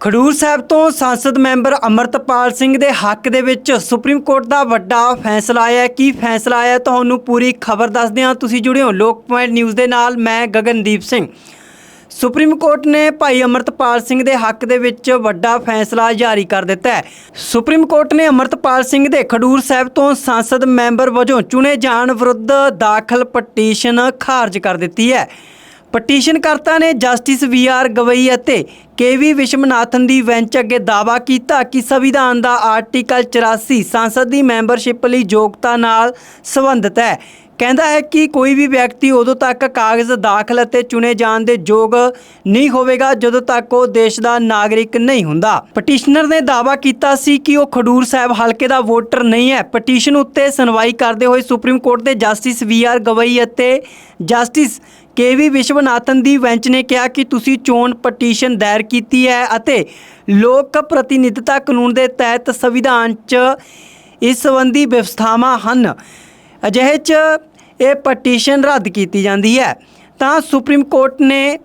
ਖਡੂਰ ਸਾਹਿਬ ਤੋਂ ਸੰਸਦ ਮੈਂਬਰ ਅਮਰਤਪਾਲ ਸਿੰਘ ਦੇ ਹੱਕ ਦੇ ਵਿੱਚ ਸੁਪਰੀਮ ਕੋਰਟ ਦਾ ਵੱਡਾ ਫੈਸਲਾ ਆਇਆ ਹੈ। ਕੀ ਫੈਸਲਾ ਆਇਆ ਤੁਹਾਨੂੰ ਪੂਰੀ ਖਬਰ ਦੱਸਦੇ ਹਾਂ। ਤੁਸੀਂ ਜੁੜੇ ਹੋ ਲੋਕ ਪੁਆਇੰਟ ਨਿਊਜ਼ ਦੇ ਨਾਲ, ਮੈਂ ਗਗਨਦੀਪ ਸਿੰਘ। ਸੁਪਰੀਮ ਕੋਰਟ ਨੇ ਭਾਈ ਅਮਰਤਪਾਲ ਸਿੰਘ ਦੇ ਹੱਕ ਦੇ ਵਿੱਚ ਵੱਡਾ ਫੈਸਲਾ ਜਾਰੀ ਕਰ ਦਿੱਤਾ ਹੈ। ਸੁਪਰੀਮ ਕੋਰਟ ਨੇ ਅਮਰਤਪਾਲ ਸਿੰਘ ਦੇ ਖਡੂਰ ਸਾਹਿਬ ਤੋਂ ਸੰਸਦ ਮੈਂਬਰ ਵਜੋਂ ਚੁਣੇ ਜਾਣ ਵਿਰੁੱਧ ਦਾਖਲ ਪਟੀਸ਼ਨ ਖਾਰਜ ਕਰ ਦਿੱਤੀ ਹੈ। ਪਟੀਸ਼ਨਕਰਤਾ ਨੇ ਜਸਟਿਸ ਵੀ ਆਰ ਗਵਈ ਅਤੇ ਕੇ ਵੀ ਵਿਸ਼ਵਨਾਥਨ ਦੀ ਬੈਂਚ ਅੱਗੇ ਦਾਅਵਾ ਕੀਤਾ ਕਿ ਸੰਵਿਧਾਨ ਦਾ ਆਰਟੀਕਲ 84 ਸੰਸਦ ਦੀ ਮੈਂਬਰਸ਼ਿਪ ਲਈ ਯੋਗਤਾ ਨਾਲ ਸੰਬੰਧਿਤ ਹੈ। ਕਹਿੰਦਾ ਹੈ ਕਿ ਕੋਈ ਵੀ ਵਿਅਕਤੀ ਉਦੋਂ ਤੱਕ ਕਾਗਜ਼ ਦਾਖਲ ਅਤੇ ਚੁਣੇ ਜਾਣ ਦੇ ਯੋਗ ਨਹੀਂ ਹੋਵੇਗਾ ਜਦੋਂ ਤੱਕ ਉਹ ਦੇਸ਼ ਦਾ ਨਾਗਰਿਕ ਨਹੀਂ ਹੁੰਦਾ। ਪਟੀਸ਼ਨਰ ਨੇ ਦਾਅਵਾ ਕੀਤਾ ਸੀ ਕਿ ਉਹ ਖਡੂਰ ਸਾਹਿਬ ਹਲਕੇ ਦਾ ਵੋਟਰ ਨਹੀਂ ਹੈ। ਪਟੀਸ਼ਨ ਉੱਤੇ ਸੁਣਵਾਈ ਕਰਦੇ ਹੋਏ ਸੁਪਰੀਮ ਕੋਰਟ ਦੇ ਜਸਟਿਸ ਵੀ ਆਰ ਗਵਈ ਅਤੇ ਜਸਟਿਸ ਕੇਵੀ ਵਿਸ਼ਵਨਾਥਨ ਦੀ ਬੈਂਚ ਨੇ ਕਿਹਾ ਕਿ ਤੁਸੀਂ ਚੋਣ ਪਟੀਸ਼ਨ ਦਾਇਰ ਕੀਤੀ ਹੈ ਅਤੇ ਲੋਕ ਪ੍ਰਤੀਨਿਧਤਾ ਕਾਨੂੰਨ ਦੇ ਤਹਿਤ ਸੰਵਿਧਾਨ 'ਚ ਇਸ ਸੰਬੰਧੀ ਵਿਵਸਥਾਵਾਂ ਹਨ। ਅਜਿਹੇ 'ਚ ਇਹ ਪਟੀਸ਼ਨ ਰੱਦ ਕੀਤੀ ਜਾਂਦੀ ਹੈ। ਤਾਂ ਸੁਪਰੀਮ ਕੋਰਟ ਨੇ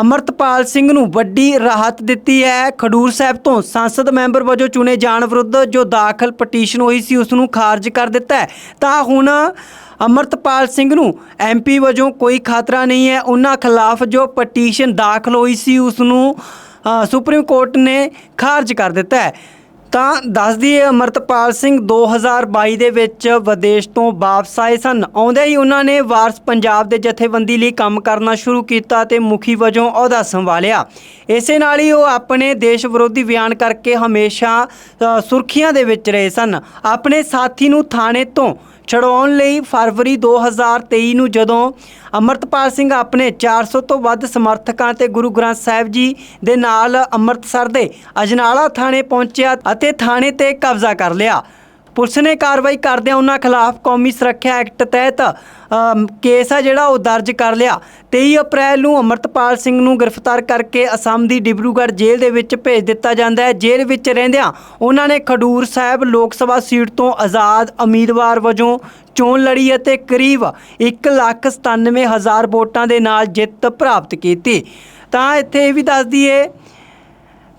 ਅਮਰਤਪਾਲ ਸਿੰਘ ਨੂੰ ਵੱਡੀ ਰਾਹਤ ਦਿੱਤੀ ਹੈ। ਖਡੂਰ ਸਾਹਿਬ ਤੋਂ ਸੰਸਦ ਮੈਂਬਰ ਵਜੋਂ ਚੁਣੇ ਜਾਣ ਵਿਰੁੱਧ ਜੋ ਦਾਖਲ ਪਟੀਸ਼ਨ ਹੋਈ ਸੀ, ਉਸ ਨੂੰ ਖਾਰਜ ਕਰ ਦਿੱਤਾ ਹੈ। ਤਾਂ ਹੁਣ ਅਮਰਤਪਾਲ ਸਿੰਘ ਨੂੰ ਐਮਪੀ ਵਜੋਂ ਕੋਈ ਖਤਰਾ ਨਹੀਂ ਹੈ। ਉਹਨਾਂ ਖਿਲਾਫ ਜੋ ਪਟੀਸ਼ਨ ਦਾਖਲ ਹੋਈ ਸੀ, ਉਸ ਨੂੰ ਸੁਪਰੀਮ ਕੋਰਟ ਨੇ ਖਾਰਜ ਕਰ ਦਿੱਤਾ ਹੈ। ਤਾਂ ਦੱਸ ਦਈਏ ਅਮਰਤਪਾਲ ਸਿੰਘ 2022 ਦੇ ਵਿੱਚ ਵਿਦੇਸ਼ ਤੋਂ ਵਾਪਸ ਆਏ ਸਨ। ਆਉਂਦੇ ਹੀ ਉਹਨਾਂ ਨੇ ਵਾਰਸ ਪੰਜਾਬ ਦੇ ਜਥੇਬੰਦੀ ਲਈ ਕੰਮ ਕਰਨਾ ਸ਼ੁਰੂ ਕੀਤਾ ਤੇ ਮੁਖੀ ਵਜੋਂ ਅਹੁਦਾ ਸੰਭਾਲਿਆ। ਇਸੇ ਨਾਲ ਹੀ ਉਹ ਆਪਣੇ ਦੇਸ਼ ਵਿਰੋਧੀ ਬਿਆਨ ਕਰਕੇ ਹਮੇਸ਼ਾ ਸੁਰਖੀਆਂ ਦੇ ਵਿੱਚ ਰਹੇ ਸਨ। ਆਪਣੇ ਸਾਥੀ ਨੂੰ ਥਾਣੇ ਤੋਂ ਛਡਾਉਣ ਲਈ ਫਰਵਰੀ 2023 ਨੂੰ ਜਦੋਂ ਅਮਰਤਪਾਲ ਸਿੰਘ ਆਪਣੇ 400 ਤੋਂ ਵੱਧ ਸਮਰਥਕਾਂ ਤੇ ਗੁਰੂ ਗ੍ਰੰਥ ਸਾਹਿਬ ਜੀ ਦੇ ਨਾਲ ਅੰਮ੍ਰਿਤਸਰ ਦੇ ਅਜਨਾਲਾ ਥਾਣੇ ਪਹੁੰਚਿਆ ਅਤੇ ਥਾਣੇ ਤੇ ਕਬਜ਼ਾ ਕਰ ਲਿਆ। ਪੁਲਿਸ ਨੇ ਕਾਰਵਾਈ ਕਰਦਿਆਂ ਉਹਨਾਂ ਖਿਲਾਫ ਕੌਮੀ ਸੁਰੱਖਿਆ ਐਕਟ ਤਹਿਤ ਕੇਸ ਆ ਜਿਹੜਾ ਉਹ ਦਰਜ ਕਰ ਲਿਆ। 23 ਅਪ੍ਰੈਲ ਨੂੰ ਅਮਰਤਪਾਲ ਸਿੰਘ ਨੂੰ ਗ੍ਰਿਫਤਾਰ ਕਰਕੇ ਅਸਾਮ ਦੀ ਡਿਬਰੂਗੜ੍ਹ ਜੇਲ੍ਹ ਦੇ ਵਿੱਚ ਭੇਜ ਦਿੱਤਾ ਜਾਂਦਾ ਹੈ। ਜੇਲ੍ਹ ਵਿੱਚ ਰਹਿੰਦਿਆਂ ਉਹਨਾਂ ਨੇ ਖਡੂਰ ਸਾਹਿਬ ਲੋਕ ਸਭਾ ਸੀਟ ਤੋਂ ਆਜ਼ਾਦ ਉਮੀਦਵਾਰ ਵਜੋਂ ਚੋਣ ਲੜੀ ਅਤੇ ਕਰੀਬ 197000 ਵੋਟਾਂ ਦੇ ਨਾਲ ਜਿੱਤ ਪ੍ਰਾਪਤ ਕੀਤੀ। ਤਾਂ ਇੱਥੇ ਇਹ ਵੀ ਦੱਸ ਦਈਏ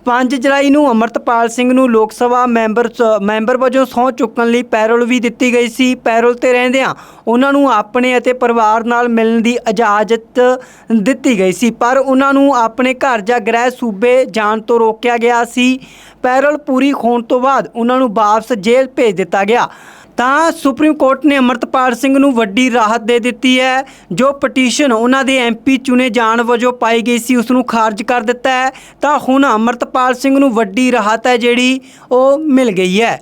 5 ਜੁਲਾਈ ਨੂੰ ਅਮਰਤਪਾਲ ਸਿੰਘ ਨੂੰ ਲੋਕ ਸਭਾ ਮੈਂਬਰ ਮੈਂਬਰ ਵਜੋਂ ਸਹੁੰ ਚੁੱਕਣ ਲਈ ਪੈਰੋਲ ਵੀ ਦਿੱਤੀ ਗਈ ਸੀ। ਪੈਰੋਲ ਤੇ ਰਹਿੰਦਿਆਂ ਉਹਨਾਂ ਨੂੰ ਆਪਣੇ ਅਤੇ ਪਰਿਵਾਰ ਨਾਲ ਮਿਲਣ ਦੀ ਇਜਾਜ਼ਤ ਦਿੱਤੀ ਗਈ ਸੀ। ਪਰ ਉਹਨਾਂ ਨੂੰ ਆਪਣੇ ਘਰ ਜਾਂ ਗ੍ਰਹਿ ਸੂਬੇ ਜਾਣ ਤੋਂ ਰੋਕਿਆ ਗਿਆ ਸੀ। ਪੈਰੋਲ ਪੂਰੀ ਹੋਣ ਤੋਂ ਬਾਅਦ ਉਹਨਾਂ ਨੂੰ ਵਾਪਸ ਜੇਲ੍ਹ ਭੇਜ ਦਿੱਤਾ ਗਿਆ। ਤਾਂ ਸੁਪਰੀਮ ਕੋਰਟ ਨੇ ਅਮਰਤਪਾਲ ਸਿੰਘ ਨੂੰ ਵੱਡੀ ਰਾਹਤ ਦੇ ਦਿੱਤੀ ਹੈ, ਜੋ ਪਟੀਸ਼ਨ ਉਹਨਾਂ ਦੇ ਐਮਪੀ ਚੁਣੇ ਜਾਣ ਵਜੋਂ ਪਾਈ ਗਈ ਸੀ, ਉਸ ਨੂੰ ਖਾਰਜ ਕਰ ਦਿੱਤਾ ਹੈ। ਤਾਂ ਹੁਣ ਅਮਰਤਪਾਲ ਸਿੰਘ ਨੂੰ ਵੱਡੀ ਰਾਹਤ ਹੈ ਜਿਹੜੀ ਉਹ ਮਿਲ ਗਈ ਹੈ।